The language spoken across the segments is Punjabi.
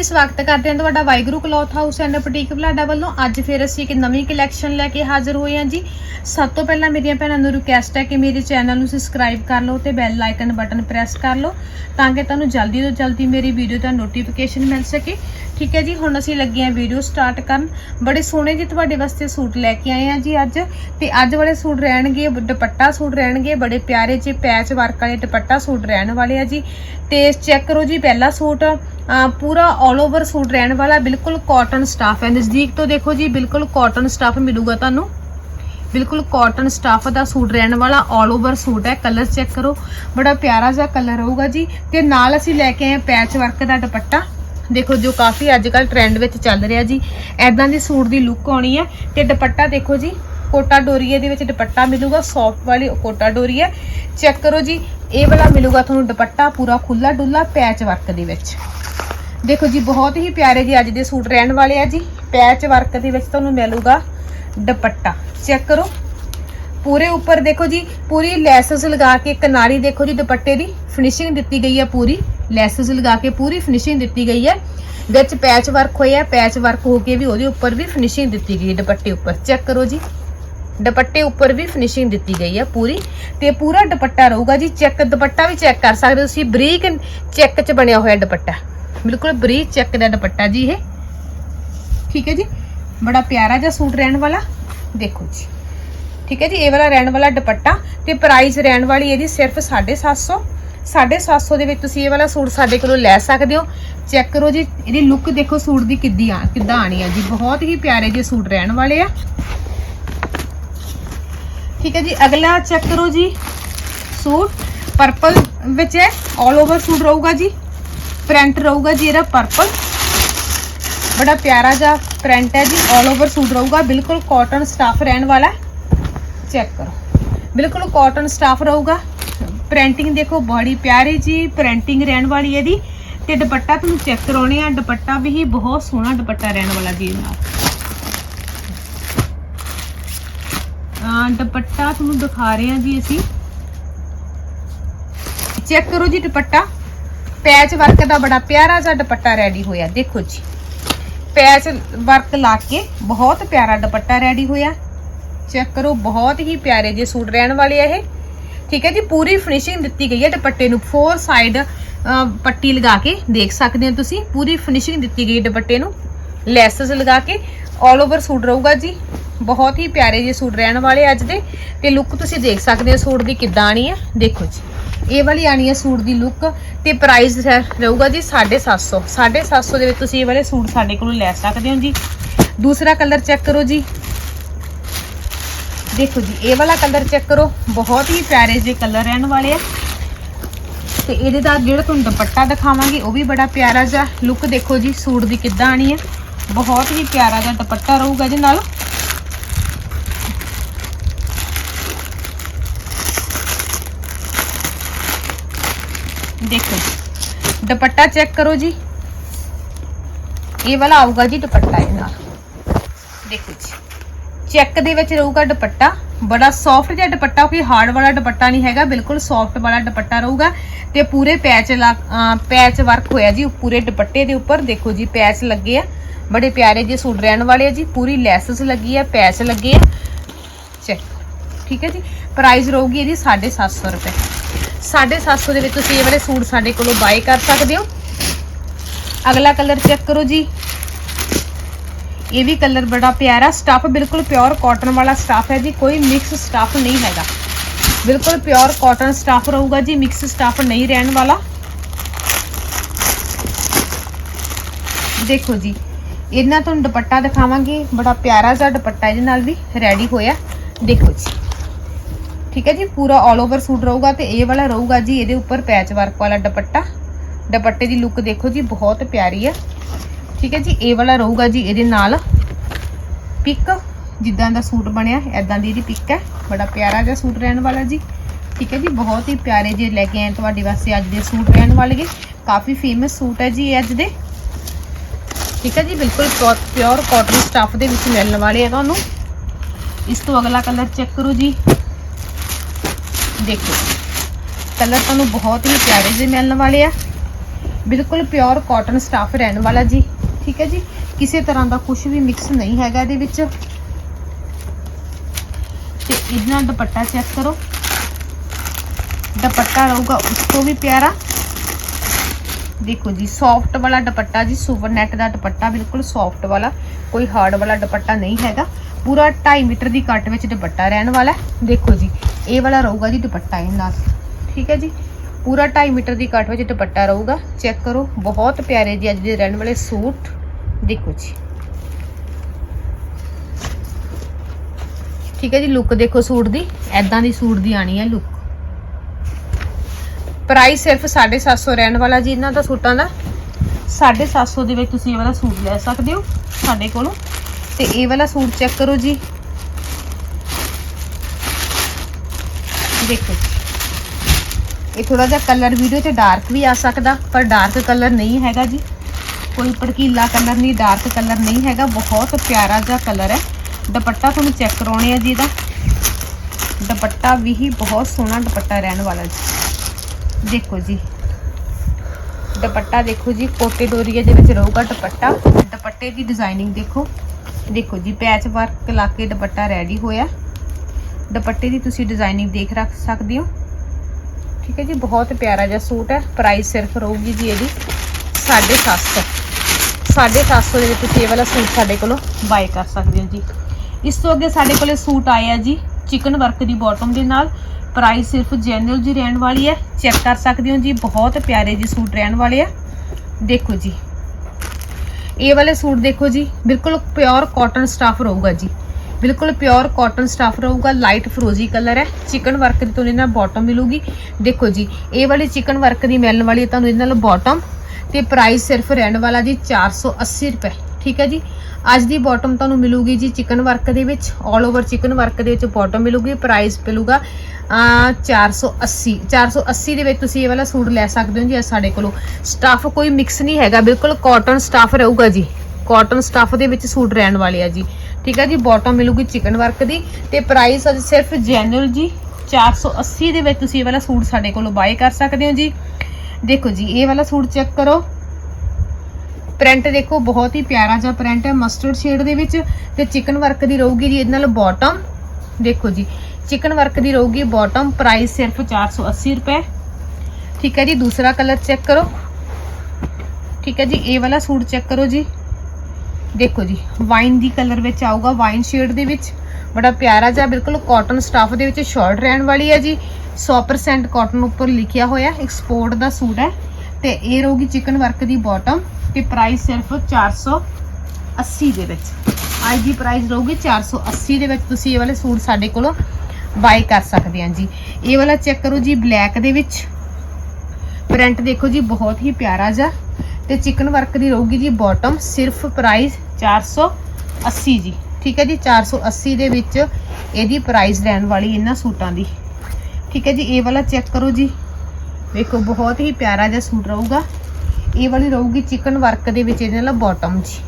ਜੀ ਸਵਾਗਤ ਕਰਦੇ ਹਾਂ ਤੁਹਾਡਾ Waheguru cloth house and boutique Balada ਵੱਲੋਂ। ਅੱਜ ਫਿਰ ਅਸੀਂ ਇੱਕ ਨਵੀਂ ਕਲੈਕਸ਼ਨ ਲੈ ਕੇ ਹਾਜ਼ਰ ਹੋਏ ਹਾਂ ਜੀ। ਸਭ ਤੋਂ ਪਹਿਲਾਂ ਮੇਰੀਆਂ ਭੈਣਾਂ ਨੂੰ ਰਿਕੁਐਸਟ ਹੈ ਕਿ ਮੇਰੇ ਚੈਨਲ ਨੂੰ ਸਬਸਕ੍ਰਾਈਬ ਕਰ ਲਓ ਤੇ ਬੈਲ ਆਈਕਨ ਬਟਨ ਪ੍ਰੈਸ ਕਰ ਲਓ ਤਾਂ ਕਿ ਤੁਹਾਨੂੰ ਜਲਦੀ ਤੋਂ ਜਲਦੀ ਮੇਰੀ ਵੀਡੀਓ ਦਾ ਨੋਟੀਫਿਕੇਸ਼ਨ ਮਿਲ ਸਕੇ। ਠੀਕ ਹੈ ਜੀ, ਹੁਣ ਅਸੀਂ ਲੱਗੇ ਹਾਂ ਵੀਡੀਓ ਸਟਾਰਟ ਕਰਨ। ਬੜੇ ਸੋਹਣੇ ਜੀ ਤੁਹਾਡੇ ਵਾਸਤੇ ਸੂਟ ਲੈ ਕੇ ਆਏ ਹਾਂ ਜੀ ਅੱਜ। ਤੇ ਅੱਜ ਵਾਲੇ ਸੂਟ ਰਹਿਣਗੇ, ਦੁਪੱਟਾ ਸੂਟ ਰਹਿਣਗੇ, ਬੜੇ ਪਿਆਰੇ ਜੀ ਪੈਚ ਵਰਕ ਵਾਲੇ ਦੁਪੱਟਾ ਸੂਟ ਰਹਿਣ ਵਾਲੇ ਆ ਜੀ। ਤੇ ਚੈੱਕ ਕਰੋ ਜੀ ਪਹਿਲਾ ਸੂਟ। ਪੂਰਾ 올 ਓਵਰ ਸੂਟ ਰਹਿਣ ਵਾਲਾ ਬਿਲਕੁਲ ਕਾਟਨ ਸਟਾਫ ਹੈ। ਨਜ਼ਦੀਕ ਤੋਂ ਦੇਖੋ ਜੀ, ਬਿਲਕੁਲ ਕਾਟਨ ਸਟਾਫ ਮਿਲੂਗਾ ਤੁਹਾਨੂੰ। ਬਿਲਕੁਲ ਕਾਟਨ ਸਟਾਫ ਦਾ ਸੂਟ ਰਹਿਣ ਵਾਲਾ 올 ਓਵਰ ਸੂਟ ਹੈ। ਕਲਰ ਚੈੱਕ ਕਰੋ। ਬੜਾ ਪਿਆਰਾ ਜਿਹਾ ਕਲਰ ਹੋਊਗਾ ਜੀ। ਤੇ ਨਾਲ ਅਸੀਂ ਲੈ ਕੇ ਆਏ ਪੈਚ ਵਰਕ ਦਾ ਦੁਪੱਟਾ। ਦੇਖੋ ਜੋ ਕਾਫੀ ਅੱਜ ਕੱਲ ਟ੍ਰੈਂਡ ਵਿੱਚ ਚੱਲ ਰਿਹਾ ਜੀ। ਐਦਾਂ ਦੀ ਸੂਟ ਦੀ ਲੁੱਕ ਆਉਣੀ ਹੈ। ਤੇ ਦੁਪੱਟਾ ਦੇਖੋ ਜੀ, ਕੋਟਾ ਡੋਰੀਏ ਦੇ ਵਿੱਚ ਦੁਪੱਟਾ ਮਿਲੂਗਾ। ਸੌਫਟ ਵਾਲੀ ਕੋਟਾ ਡੋਰੀ ਹੈ ਚੈੱਕ ਕਰੋ ਜੀ, ਇਹ ਵਾਲਾ ਮਿਲੂਗਾ ਤੁਹਾਨੂੰ ਦੁਪੱਟਾ ਪੂਰਾ ਖੁੱਲਾ ਡੁੱਲਾ ਪੈਚ ਵਰਕ ਦੇ ਵਿੱਚ। ਦੇਖੋ ਜੀ, ਬਹੁਤ ਹੀ ਪਿਆਰੇ ਜੀ ਅੱਜ ਦੇ ਸੂਟ ਰਹਿਣ ਵਾਲੇ ਆ ਜੀ। ਪੈਚ ਵਰਕ ਦੇ ਵਿੱਚ ਤੁਹਾਨੂੰ ਮਿਲੂਗਾ ਦੁਪੱਟਾ। ਚੈੱਕ ਕਰੋ। ਪੂਰੇ ਉੱਪਰ ਦੇਖੋ ਜੀ, ਪੂਰੀ ਲੈਸਸ ਲਗਾ ਕੇ ਕਿਨਾਰੀ ਦੇਖੋ ਜੀ, ਦੁਪੱਟੇ ਦੀ। ਫਿਨਿਸ਼ਿੰਗ ਦਿੱਤੀ ਗਈ ਹੈ ਪੂਰੀ। ਲੈਸਸ ਲਗਾ ਕੇ ਪੂਰੀ ਫਿਨਿਸ਼ਿੰਗ ਦਿੱਤੀ ਗਈ ਹੈ ਵਿੱਚ ਪੈਚ ਵਰਕ ਹੋਇਆ, ਪੈਚ ਵਰਕ ਹੋ ਕੇ ਵੀ ਉਹਦੇ ਉੱਪਰ ਵੀ ਫਿਨਿਸ਼ਿੰਗ ਦਿੱਤੀ ਗਈ ਹੈ ਦੁਪੱਟੇ ਉੱਪਰ। ਚੈੱਕ ਕਰੋ ਜੀ। ਦੁਪੱਟੇ ਉੱਪਰ ਵੀ ਫਿਨਿਸ਼ਿੰਗ ਦਿੱਤੀ ਗਈ ਹੈ ਪੂਰੀ। ਤੇ ਪੂਰਾ ਦੁਪੱਟਾ ਰਹੂਗਾ ਜੀ। ਚੈੱਕ ਦੁਪੱਟਾ ਵੀ ਚੈੱਕ ਕਰ ਸਕਦੇ ਹੋ ਤੁਸੀਂ। ਬਰੀਕ ਚੈੱਕ 'ਚ ਬਣਿਆ ਹੋਇਆ ਦੁਪੱਟਾ। ਬਿਲਕੁਲ ਬਰੀਕ ਚੈੱਕ ਦਾ ਦੁਪੱਟਾ ਜੀ ਇਹ। ਠੀਕ ਹੈ ਜੀ? ਬੜਾ ਪਿਆਰਾ ਜਿਹਾ ਸੂਟ ਰਹਿਣ ਵਾਲਾ। ਦੇਖੋ ਜੀ। ਠੀਕ ਹੈ ਜੀ? ਇਹ ਵਾਲਾ ਰਹਿਣ ਵਾਲਾ ਦੁਪੱਟਾ ਤੇ ਪ੍ਰਾਈਸ ਰਹਿਣ ਵਾਲੀ ਇਹਦੀ ਸਿਰਫ 750 750 ਦੇ ਵਿੱਚ ਤੁਸੀਂ ਇਹ ਵਾਲਾ ਸੂਟ ਸਾਡੇ ਕੋਲੋਂ ਲੈ ਸਕਦੇ ਹੋ। ਚੈੱਕ ਕਰੋ ਜੀ, ਇਹਦੀ ਲੁੱਕ ਦੇਖੋ ਸੂਟ ਦੀ ਕਿੱਦੀ ਆ ਕਿੱਦਾਂ ਆਣੀ ਆ ਜੀ। ਬਹੁਤ ਹੀ ਪਿਆਰੇ ਜਿਹੇ ਸੂਟ ਰਹਿਣ ਵਾਲੇ ਆ। ਠੀਕ ਹੈ ਜੀ? ਅਗਲਾ ਚੈੱਕ ਕਰੋ ਜੀ। ਸੂਟ ਪਰਪਲ ਵਿੱਚ ਹੈ। 올 ਓਵਰ ਸੂਟ ਰਹੂਗਾ ਜੀ। ਪ੍ਰਿੰਟ ਰਹੂਗਾ ਜੀ ਇਹਦਾ ਪਰਪਲ ਬੜਾ ਪਿਆਰਾ ਜਿਹਾ ਪ੍ਰਿੰਟ ਹੈ ਜੀ 올 ਓਵਰ ਸੂਟ ਰਹੂਗਾ। ਬਿਲਕੁਲ ਕਾਟਨ ਸਟਾਫ ਰਹਿਣ ਵਾਲਾ ਚੈੱਕ ਕਰੋ। ਬਿਲਕੁਲ ਕਾਟਨ ਸਟਾਫ ਰਹੂਗਾ। ਪ੍ਰਿੰਟਿੰਗ ਦੇਖੋ, ਬੜੀ ਪਿਆਰੀ ਜੀ ਪ੍ਰਿੰਟਿੰਗ ਰਹਿਣ ਵਾਲੀ ਇਹਦੀ। ਤੇ ਦੁਪੱਟਾ ਤੁਹਾਨੂੰ ਚੈੱਕ ਕਰਾਉਣੇ ਆ। ਦੁਪੱਟਾ ਵੀ ਬਹੁਤ ਸੋਹਣਾ ਦੁਪੱਟਾ ਰਹਿਣ ਵਾਲਾ ਜੀ ਇਹਦੇ। ਨਾਲ ਦੁਪੱਟਾ ਤੁਹਾਨੂੰ ਦਿਖਾ ਰਹੇ ਹਾਂ ਜੀ ਅਸੀਂ। ਚੈੱਕ ਕਰੋ ਜੀ ਦੁਪੱਟਾ। ਪੈਚ ਵਰਕ ਦਾ ਬੜਾ ਪਿਆਰਾ ਜਿਹਾ ਦੁਪੱਟਾ ਰੈਡੀ ਹੋਇਆ, ਦੇਖੋ ਜੀ। ਪੈਚ ਵਰਕ ਲਾ ਕੇ ਬਹੁਤ ਪਿਆਰਾ ਦੁਪੱਟਾ ਰੈਡੀ ਹੋਇਆ। ਚੈੱਕ ਕਰੋ, ਬਹੁਤ ਹੀ ਪਿਆਰੇ ਜਿਹੇ ਸੂਟ ਰਹਿਣ ਵਾਲੇ ਆ ਇਹ। ਠੀਕ ਹੈ ਜੀ, ਪੂਰੀ ਫਿਨਿਸ਼ਿੰਗ ਦਿੱਤੀ ਗਈ ਹੈ ਦੁਪੱਟੇ ਨੂੰ। ਫੋਰ ਸਾਈਡ ਪੱਟੀ ਲਗਾ ਕੇ ਦੇਖ ਸਕਦੇ ਹੋ ਤੁਸੀਂ। ਪੂਰੀ ਫਿਨਿਸ਼ਿੰਗ ਦਿੱਤੀ ਗਈ ਦੁਪੱਟੇ ਨੂੰ। ਲੈਸਸ ਲਗਾ ਕੇ। 올 ਓਵਰ ਸੂਟ ਰਹੂਗਾ ਜੀ। ਬਹੁਤ ਹੀ ਪਿਆਰੇ ਜਿਹੇ ਸੂਟ ਰਹਿਣ ਵਾਲੇ ਅੱਜ ਦੇ। ਤੇ ਲੁੱਕ ਤੁਸੀਂ ਦੇਖ ਸਕਦੇ ਹੋ ਸੂਟ ਦੀ ਕਿੱਦਾਂ ਆਣੀ ਹੈ ਦੇਖੋ ਜੀ। ਇਹ ਵਾਲੀ ਆਣੀ ਹੈ ਸੂਟ ਦੀ ਲੁੱਕ ਤੇ ਪ੍ਰਾਈਸ ਰਹੂਗਾ ਜੀ 750 750 ਦੇ ਵਿੱਚ ਤੁਸੀਂ ਇਹ ਵਾਲੇ ਸੂਟ ਸਾਡੇ ਕੋਲੋਂ ਲੈ ਸਕਦੇ ਹੋ ਜੀ। ਦੂਸਰਾ ਕਲਰ ਚੈੱਕ ਕਰੋ ਜੀ। ਦੇਖੋ ਜੀ, ਇਹ ਵਾਲਾ ਕਲਰ ਚੈੱਕ ਕਰੋ। ਬਹੁਤ ਹੀ ਪਿਆਰੇ ਜਿਹੇ ਕਲਰ ਰਹਿਣ ਵਾਲੇ ਆ। ਤੇ ਇਹਦੇ ਦਾ ਜਿਹੜਾ ਤੁਹਾਨੂੰ ਦੁਪੱਟਾ ਦਿਖਾਵਾਂਗੇ, ਉਹ ਵੀ ਬੜਾ ਪਿਆਰਾ ਜਿਹਾ ਲੁੱਕ ਦੇਖੋ ਜੀ, ਸੂਟ ਦੀ ਕਿੱਦਾਂ ਆਣੀ ਹੈ। ਬਹੁਤ ਹੀ ਪਿਆਰਾ ਜਿਹਾ ਦੁਪੱਟਾ ਰਹੂਗਾ ਇਹਦੇ ਨਾਲ। ਦੇਖੋ। ਜੀ ਦੁਪੱਟਾ ਚੈੱਕ ਕਰੋ ਜੀ। ਇਹ ਵਾਲਾ ਆਊਗਾ ਜੀ ਦੁਪੱਟਾ ਇਹ ਨਾਲ। ਦੇਖੋ ਜੀ। ਚੈੱਕ ਦੇ ਵਿੱਚ ਰਹੂਗਾ ਦੁਪੱਟਾ। ਬੜਾ ਸੌਫਟ ਜਿਹਾ ਦੁਪੱਟਾ, ਕੋਈ ਹਾਰਡ ਵਾਲਾ ਦੁਪੱਟਾ ਨਹੀਂ ਹੈਗਾ। ਬਿਲਕੁਲ ਸੌਫਟ ਵਾਲਾ ਦੁਪੱਟਾ ਰਹੂਗਾ। ਤੇ ਪੂਰੇ ਪੈਚ ਪੈਚ ਵਰਕ ਹੋਇਆ ਜੀ ਪੂਰੇ ਦੁਪੱਟੇ ਦੇ ਉੱਪਰ। ਦੇਖੋ ਜੀ ਪੈਚ ਲੱਗੇ ਆ। ਬੜੇ ਪਿਆਰੇ ਜੇ ਸੂਟ ਰਹਿਣ ਵਾਲੇ ਆ ਜੀ। ਪੂਰੀ ਲੈਸਸ ਲੱਗੀ ਆ ਪੈਚ ਲੱਗੇ ਆ। ਚੈੱਕ ਠੀਕ ਹੈ ਜੀ? ਪ੍ਰਾਈਸ ਰਹੂਗੀ ਇਹਦੀ 750 ਰੁਪਏ। 750 ਦੇ ਵਿੱਚ ਤੁਸੀਂ ਇਹ ਵਾਲੇ ਸੂਟ ਸਾਡੇ ਕੋਲੋਂ ਬਾਏ ਕਰ ਸਕਦੇ ਹੋ। ਅਗਲਾ ਕਲਰ ਚੈੱਕ ਕਰੋ ਜੀ। ਇਹ ਵੀ ਕਲਰ ਬੜਾ ਪਿਆਰਾ ਸਟਫ ਬਿਲਕੁਲ ਪਿਓਰ ਕਾਟਨ ਵਾਲਾ ਸਟਫ ਹੈ ਜੀ, ਕੋਈ ਮਿਕਸ ਸਟਫ ਨਹੀਂ ਹੈਗਾ। ਬਿਲਕੁਲ ਪਿਓਰ ਕਾਟਨ ਸਟਫ ਰਹੂਗਾ ਜੀ ਮਿਕਸ ਸਟਫ ਨਹੀਂ ਰਹਿਣ ਵਾਲਾ। ਦੇਖੋ ਜੀ, ਇਹਨਾਂ ਤੁਹਾਨੂੰ ਦੁਪੱਟਾ ਦਿਖਾਵਾਂਗੇ, ਬੜਾ ਪਿਆਰਾ ਜਿਹਾ ਦੁਪੱਟਾ ਇਹਦੇ ਨਾਲ ਵੀ ਰੈਡੀ ਹੋਇਆ। ਦੇਖੋ ਜੀ। ਠੀਕ ਹੈ ਜੀ, ਪੂਰਾ 올 ਓਵਰ ਸੂਟ ਰਹੂਗਾ ਤੇ ਇਹ ਵਾਲਾ ਰਹੂਗਾ ਜੀ, ਇਹਦੇ ਉੱਪਰ ਪੈਚ ਵਰਕ ਵਾਲਾ ਦੁਪੱਟਾ। ਦੁਪੱਟੇ ਦੀ ਲੁੱਕ ਦੇਖੋ ਜੀ, ਬਹੁਤ ਪਿਆਰੀ ਹੈ ਠੀਕ ਹੈ ਜੀ, ਇਹ ਵਾਲਾ ਰਹੂਗਾ ਜੀ, ਇਹਦੇ ਨਾਲ ਪਿਕ ਜਿੱਦਾਂ ਦਾ ਸੂਟ ਬਣਿਆ ਐਦਾਂ ਦੀ ਇਹਦੀ ਪਿਕ ਹੈ। ਬੜਾ ਪਿਆਰਾ ਜਿਹਾ ਸੂਟ ਰਹਿਣ ਵਾਲਾ ਜੀ। ਠੀਕ ਹੈ ਜੀ, ਬਹੁਤ ਹੀ ਪਿਆਰੇ ਜਿਹੇ ਲੈ ਕੇ ਆਏ ਤੁਹਾਡੇ ਵਾਸਤੇ ਅੱਜ ਦੇ ਸੂਟ ਰਹਿਣ ਵਾਲੇ। ਕਾਫੀ ਫੇਮਸ ਸੂਟ ਹੈ ਜੀ ਇਹ ਅੱਜ ਦੇ। ਠੀਕ ਹੈ ਜੀ, ਬਿਲਕੁਲ ਪਿਓਰ ਕਾਟਨ ਸਟਫ ਦੇ ਵਿੱਚ ਮਿਲਣ ਵਾਲੇ ਆ ਤੁਹਾਨੂੰ। ਇਸ ਤੋਂ ਅਗਲਾ ਕਲਰ ਚੈੱਕ ਕਰੋ ਜੀ। ਦੇਖੋ। ਕਲਰ ਤੁਹਾਨੂੰ ਬਹੁਤ ਹੀ ਪਿਆਰੇ ਜਿਹੇ ਮਿਲਣ ਵਾਲੇ ਆ। ਬਿਲਕੁਲ ਪਿਓਰ ਕਾਟਨ ਸਟਾਫ ਰਹਿਣ ਵਾਲਾ ਜੀ, ਠੀਕ ਹੈ ਜੀ? ਕਿਸੇ ਤਰ੍ਹਾਂ ਦਾ ਕੁਝ ਵੀ ਮਿਕਸ ਨਹੀਂ ਹੈਗਾ ਇਹਦੇ ਵਿੱਚ। ਤੇ ਇਹਦੇ ਨਾਲ ਦੁਪੱਟਾ ਚੈੱਕ ਕਰੋ। ਦੁਪੱਟਾ ਰਹੂਗਾ ਉਸ ਤੋਂ ਵੀ ਪਿਆਰਾ। ਦੇਖੋ ਜੀ ਸੌਫਟ ਵਾਲਾ ਦੁਪੱਟਾ ਜੀ ਸੁਪਰ ਨੈਟ ਦਾ ਦੁਪੱਟਾ ਬਿਲਕੁਲ ਸੌਫਟ ਵਾਲਾ, ਕੋਈ ਹਾਰਡ ਵਾਲਾ ਦੁਪੱਟਾ ਨਹੀਂ ਹੈਗਾ। ਪੂਰਾ 2.5 ਮੀਟਰ ਦੀ ਕੱਟ ਵਿੱਚ ਦੁਪੱਟਾ ਰਹਿਣ ਵਾਲਾ ਦੇਖੋ ਜੀ, ਇਹ ਵਾਲਾ ਰਹੂਗਾ ਜੀ ਦੁਪੱਟਾ ਇਹ ਨਾਲ ਠੀਕ ਹੈ ਜੀ? ਪੂਰਾ 2.5 ਮੀਟਰ ਦੀ ਕੱਟ ਵਿੱਚ ਦੁਪੱਟਾ ਰਹੂਗਾ। ਚੈੱਕ ਕਰੋ, ਬਹੁਤ ਪਿਆਰੇ ਜੀ ਅੱਜ ਦੇ ਰਹਿਣ ਵਾਲੇ ਸੂਟ। ਦੇਖੋ ਜੀ। ਠੀਕ ਹੈ ਜੀ ਲੁੱਕ ਦੇਖੋ ਸੂਟ ਦੀ। ਐਦਾਂ ਦੀ ਸੂਟ ਦੀ ਆਣੀ ਹੈ ਲੁੱਕ ਪ੍ਰਾਈਸ ਸਿਰਫ 750 ਰਹਿਣ ਵਾਲਾ ਜੀ ਇਹਨਾਂ ਦਾ ਸੂਟਾਂ ਦਾ। 750 ਦੇ ਵਿੱਚ ਤੁਸੀਂ ਇਹ ਵਾਲਾ ਸੂਟ ਲੈ ਸਕਦੇ ਹੋ ਸਾਡੇ ਕੋਲੋਂ। ਤੇ ਇਹ ਵਾਲਾ ਸੂਟ ਚੈੱਕ ਕਰੋ ਜੀ। ਦੇਖੋ। ਇਹ ਥੋੜਾ ਜਿਹਾ ਕਲਰ ਵੀਡੀਓ 'ਚ ਡਾਰਕ ਵੀ ਆ ਸਕਦਾ, ਪਰ ਡਾਰਕ ਕਲਰ ਨਹੀਂ ਹੈਗਾ ਜੀ। ਕੋਈ ਭੜਕੀਲਾ ਕਲਰ ਨਹੀਂ ਡਾਰਕ ਕਲਰ ਨਹੀਂ ਹੈਗਾ। ਬਹੁਤ ਪਿਆਰਾ ਜਿਹਾ ਕਲਰ ਹੈ। ਦੁਪੱਟਾ ਤੁਹਾਨੂੰ ਚੈੱਕ ਕਰਾਉਣੇ ਆ ਜੀ ਇਹਦਾ। ਦੁਪੱਟਾ ਵੀ ਹੀ ਬਹੁਤ ਸੋਹਣਾ ਦੁਪੱਟਾ ਰਹਿਣ ਵਾਲਾ ਜੀ। ਦੇਖੋ ਜੀ। ਦੁਪੱਟਾ ਦੇਖੋ ਜੀ, ਕੋਟੇ ਡੋਰੀਏ ਦੇ ਵਿੱਚ ਰਹੂਗਾ ਦੁਪੱਟਾ। ਦੁਪੱਟੇ ਦੀ ਡਿਜ਼ਾਈਨਿੰਗ ਦੇਖੋ। ਦੇਖੋ ਜੀ ਪੈਚ ਵਰਕ ਲਾ ਕੇ ਦੁਪੱਟਾ ਰੈਡੀ ਹੋਇਆ। ਦੁਪੱਟੇ ਦੀ ਤੁਸੀਂ ਡਿਜ਼ਾਈਨਿੰਗ ਦੇਖ ਰੱਖ ਸਕਦੇ ਹੋ। ਠੀਕ ਹੈ ਜੀ, ਬਹੁਤ ਪਿਆਰਾ ਜਿਹਾ ਸੂਟ ਹੈ। ਪ੍ਰਾਈਸ ਸਿਰਫ ਰਹੂਗੀ ਜੀ ਇਹਦੀ 750 750 ਦੇ ਵਿੱਚ ਤੁਸੀਂ ਇਹ ਵਾਲਾ ਸੂਟ ਸਾਡੇ ਕੋਲੋਂ ਬਾਏ ਕਰ ਸਕਦੇ ਹੋ ਜੀ। ਇਸ ਤੋਂ ਅੱਗੇ ਸਾਡੇ ਕੋਲੇ ਸੂਟ ਆਇਆ ਜੀ ਚਿਕਨ ਵਰਕ ਦੀ ਬਾਟਮ ਦੇ ਨਾਲ। ਪ੍ਰਾਈਸ ਸਿਰਫ ਜੈਨੂਅਲ ਜੀ ਰਹਿਣ ਵਾਲੀ ਹੈ। ਚੈੱਕ ਕਰ ਸਕਦੇ ਹੋ ਜੀ, ਬਹੁਤ ਪਿਆਰੇ ਜੀ ਸੂਟ ਰਹਿਣ ਵਾਲੇ ਆ। ਦੇਖੋ ਜੀ ਇਹ ਵਾਲੇ ਸੂਟ ਦੇਖੋ ਜੀ, ਬਿਲਕੁਲ ਪਿਓਰ ਕਾਟਨ ਸਟਾਫ ਰਹੂਗਾ ਜੀ। ਬਿਲਕੁਲ ਪਿਓਰ ਕਾਟਨ ਸਟਾਫ ਰਹੂਗਾ ਲਾਈਟ ਫਰੋਜ਼ੀ ਕਲਰ ਹੈ। ਚਿਕਨ ਵਰਕ ਦੀ ਤੁਹਾਨੂੰ ਇਹਨਾਂ ਬਾਟਮ ਮਿਲੂਗੀ। ਦੇਖੋ ਜੀ, ਇਹ ਵਾਲੀ ਚਿਕਨ ਵਰਕ ਦੀ ਮਿਲਣ ਵਾਲੀ ਤੁਹਾਨੂੰ ਇਹਦੇ ਨਾਲ ਬਾਟਮ ਤੇ ਪ੍ਰਾਈਸ ਸਿਰਫ ਰਹਿਣ ਵਾਲਾ ਜੀ 480 ਰੁਪਏ। ਠੀਕ ਹੈ ਜੀ। ਅੱਜ ਦੀ ਬਾਟਮ ਤੁਹਾਨੂੰ ਮਿਲੂਗੀ ਜੀ ਚਿਕਨ ਵਰਕ ਦੇ ਵਿੱਚ। 올 ਓਵਰ ਚਿਕਨ ਵਰਕ ਦੇ ਵਿੱਚ ਬਾਟਮ ਮਿਲੂਗੀ ਪ੍ਰਾਈਸ ਮਿਲੂਗਾ, ਅਹ 480 480 ਦੇ ਵਿੱਚ ਤੁਸੀਂ ਇਹ ਵਾਲਾ ਸੂਟ ਲੈ ਸਕਦੇ ਹੋ ਜੀ, ਇਹ ਸਾਡੇ ਕੋਲੋਂ। ਸਟਾਫ ਕੋਈ ਮਿਕਸ ਨਹੀਂ ਹੈਗਾ, ਬਿਲਕੁਲ ਕਾਟਨ ਸਟਾਫ ਰਹੂਗਾ ਜੀ। ਕਾਟਨ ਸਟਾਫ ਦੇ ਵਿੱਚ ਸੂਟ ਰਹਿਣ ਵਾਲੇ ਆ ਜੀ। ਠੀਕ ਹੈ ਜੀ ਬਾਟਮ ਮਿਲੂਗੀ ਚਿਕਨ ਵਰਕ ਦੀ। ਤੇ ਪ੍ਰਾਈਸ ਅੱਜ ਸਿਰਫ ਜੈਨੂਅਲ ਜੀ 480 ਦੇ ਵਿੱਚ ਤੁਸੀਂ ਇਹ ਵਾਲਾ ਸੂਟ ਸਾਡੇ ਕੋਲੋਂ ਬਾਏ ਕਰ ਸਕਦੇ ਹੋ ਜੀ। ਦੇਖੋ ਜੀ, ਇਹ ਵਾਲਾ ਸੂਟ ਚੈੱਕ ਕਰੋ। ਪ੍ਰਿੰਟ ਦੇਖੋ, ਬਹੁਤ ਹੀ ਪਿਆਰਾ ਜਿਹਾ ਪ੍ਰਿੰਟ ਹੈ ਮਸਟਰਡ ਸ਼ੇਡ ਦੇ ਵਿੱਚ ਤੇ ਚਿਕਨ ਵਰਕ ਦੀ ਰਹੂਗੀ ਜੀ ਇਹਦੇ ਨਾਲ ਬਾਟਮ ਦੇਖੋ ਜੀ ਚਿਕਨ ਵਰਕ ਦੀ ਰਹੂਗੀ ਬਾਟਮ ਪ੍ਰਾਈਸ ਸਿਰਫ 480 ਰੁਪਏ। ਠੀਕ ਹੈ ਜੀ, ਦੂਸਰਾ ਕਲਰ ਚੈੱਕ ਕਰੋ। ਠੀਕ ਹੈ ਜੀ, ਇਹ ਵਾਲਾ ਸੂਟ ਚੈੱਕ ਕਰੋ ਜੀ। ਦੇਖੋ ਜੀ ਵਾਈਨ ਦੀ ਕਲਰ ਵਿੱਚ ਆਊਗਾ ਵਾਈਨ ਸ਼ੇਡ ਦੇ ਵਿੱਚ। ਬੜਾ ਪਿਆਰਾ ਜਿਹਾ, ਬਿਲਕੁਲ ਕਾਟਨ ਸਟਾਫ ਦੇ ਵਿੱਚ ਸ਼ਾਰਟ ਰਹਿਣ ਵਾਲੀ ਹੈ ਜੀ। 100% ਕਾਟਨ ਉੱਪਰ ਲਿਖਿਆ ਹੋਇਆ ਐਕਸਪੋਰਟ ਦਾ ਸੂਟ ਹੈ। ਤੇ ਇਹ ਰਹੂਗੀ ਚਿਕਨ ਵਰਕ ਦੀ ਬਾਟਮ ਤੇ ਪ੍ਰਾਈਸ ਸਿਰਫ 480 ਦੇ ਵਿੱਚ। ਅੱਜ ਦੀ ਪ੍ਰਾਈਸ ਰਹੂਗੀ 480 ਦੇ ਵਿੱਚ। ਤੁਸੀਂ ਇਹ ਵਾਲੇ ਸੂਟ ਸਾਡੇ ਕੋਲੋਂ ਬਾਈ ਕਰ ਸਕਦੇ ਆ ਜੀ। ਇਹ ਵਾਲਾ ਚੈੱਕ ਕਰੋ ਜੀ ਬਲੈਕ ਦੇ ਵਿੱਚ। ਪ੍ਰਿੰਟ ਦੇਖੋ ਜੀ, ਬਹੁਤ ਹੀ ਪਿਆਰਾ ਜਿਹਾ। ਤੇ ਚਿਕਨ ਵਰਕ ਦੀ ਰਹੂਗੀ ਜੀ ਬਾਟਮ ਸਿਰਫ ਪ੍ਰਾਈਸ 480 ਜੀ। ਠੀਕ ਹੈ ਜੀ 480 ਦੇ ਵਿੱਚ ਇਹਦੀ ਪ੍ਰਾਈਸ ਰਹਿਣ ਵਾਲੀ ਇਹਨਾਂ ਸੂਟਾਂ ਦੀ। ਠੀਕ ਹੈ ਜੀ, ਇਹ ਵਾਲਾ ਚੈੱਕ ਕਰੋ ਜੀ। ਵੇਖੋ, ਬਹੁਤ ਹੀ ਪਿਆਰਾ ਜਿਹਾ ਸੂਟ ਰਹੂਗਾ। ਇਹ ਵਾਲੀ ਰਹੂਗੀ ਚਿਕਨ ਵਰਕ ਦੇ ਵਿੱਚ, ਇਹਦੇ ਨਾਲ ਬਾਟਮ ਜੀ।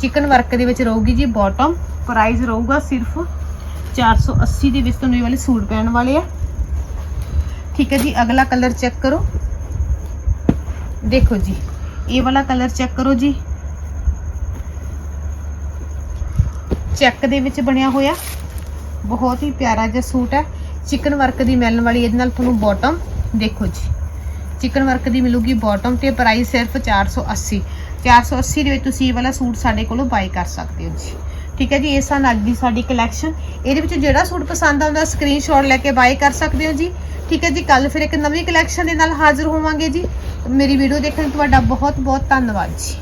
ਚਿਕਨ ਵਰਕ ਦੇ ਵਿੱਚ ਰਹੂਗੀ ਜੀ ਬਾਟਮ ਪ੍ਰਾਈਸ ਰਹੂਗਾ ਸਿਰਫ 480 ਦੇ ਵਿੱਚ ਤੁਹਾਨੂੰ ਇਹ ਵਾਲੇ ਸੂਟ ਪੈਣ ਵਾਲੇ ਆ। ਠੀਕ ਹੈ ਜੀ, ਅਗਲਾ ਕਲਰ ਚੈੱਕ ਕਰੋ। ਦੇਖੋ ਜੀ, ਇਹ ਵਾਲਾ ਕਲਰ ਚੈੱਕ ਕਰੋ ਜੀ। ਚੈੱਕ ਦੇ ਵਿੱਚ ਬਣਿਆ ਹੋਇਆ। ਬਹੁਤ ਹੀ ਪਿਆਰਾ ਜਿਹਾ ਸੂਟ ਹੈ। ਚਿਕਨ ਵਰਕ ਦੀ ਮਿਲਣ ਵਾਲੀ ਇਹਦੇ ਨਾਲ ਤੁਹਾਨੂੰ ਬਾਟਮ ਦੇਖੋ ਜੀ। ਚਿਕਨ ਵਰਕ ਦੀ ਮਿਲੂਗੀ ਬਾਟਮ ਤੇ ਪ੍ਰਾਈਸ ਸਿਰਫ 480 480 ਦੇ ਵਿੱਚ ਤੁਸੀਂ ਇਹ ਵਾਲਾ ਸੂਟ ਸਾਡੇ ਕੋਲੋਂ ਬਾਈ ਕਰ ਸਕਦੇ ਹੋ ਜੀ। ਠੀਕ ਹੈ ਜੀ, ਇਹ ਸਨ ਅੱਜ ਦੀ ਸਾਡੀ ਕਲੈਕਸ਼ਨ ਇਹਦੇ ਵਿੱਚ ਜਿਹੜਾ ਸੂਟ ਪਸੰਦ ਆਉਂਦਾ ਸਕਰੀਨਸ਼ਾਟ ਲੈ ਕੇ ਬਾਈ ਕਰ ਸਕਦੇ ਹੋ ਜੀ। ਠੀਕ ਹੈ ਜੀ ਕੱਲ ਫਿਰ ਇੱਕ ਨਵੀਂ ਕਲੈਕਸ਼ਨ ਦੇ ਨਾਲ ਹਾਜ਼ਰ ਹੋਵਾਂਗੇ ਜੀ। ਮੇਰੀ ਵੀਡੀਓ ਦੇਖਣ ਲਈ ਤੁਹਾਡਾ ਬਹੁਤ ਬਹੁਤ ਧੰਨਵਾਦ ਜੀ।